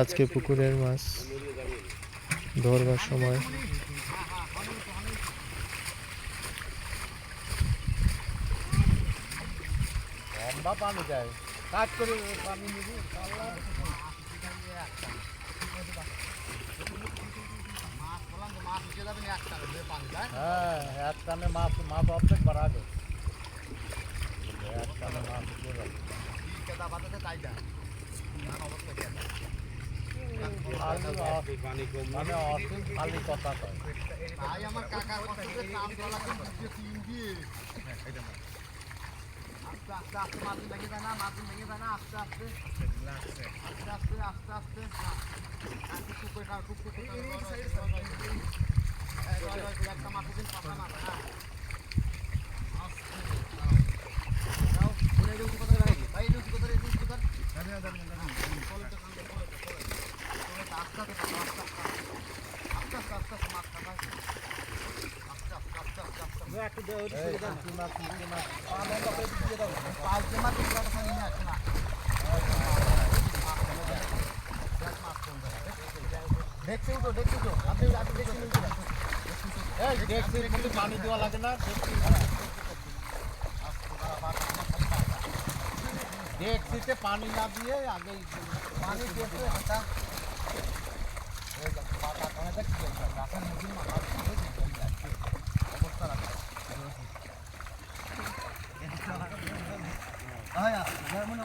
আজকে পুকুরের মাছ ধরবার সময়। পানি যায় পানি হ্যাঁ টানে মাছ মাছ অর্ধেক বাড়া যাবে। আস্তে আস্তে মাটি ভেঙে যায় না মাটি ভেঙে যায় না আস্তে আস্তে আস্তে আস্তে আস্তে আস্তে হ্যাঁ, রয়, রয়, একটা মাটি দিন, পাতা মাথা, দেখতে উঠো দেখতে উঠো আপনি আপনি এই ডেকচির মধ্যে পানি দেওয়া লাগে না ডেকচি ডেকচিতে পানি না দিয়ে আগে পানি দিয়েছে মনে